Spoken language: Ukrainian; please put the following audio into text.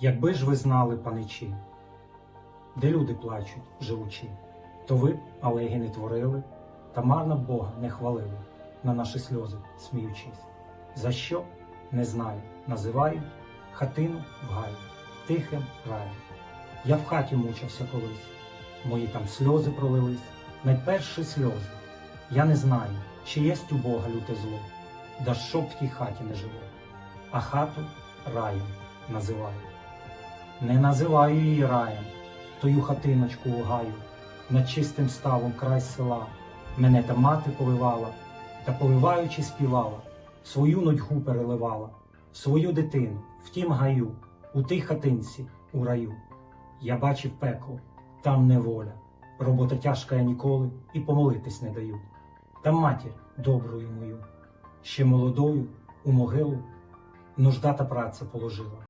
Якби ж ви знали, паничі, де люди плачуть, живучи, то ви б алеги не творили, та марно б Бога не хвалили, на наші сльози сміючись. За що? Не знаю. Називають хатину в гаю, тихим раєм. Я в хаті мучився колись, мої там сльози пролились, найперші сльози. Я не знаю, чи єсть у Бога люте зло, да що б в тій хаті не жило, а хату раєм називаю. Не називаю її раєм, тою хатиночку у гаю, над чистим ставом край села. Мене та мати повивала, та повиваючи співала, свою нудьгу переливала, свою дитину в тім гаю, у тій хатинці, у раю. Я бачив пекло, там неволя, робота тяжка я ніколи і помолитись не даю. Там матір доброю мою, ще молодою у могилу нужда та праця положила.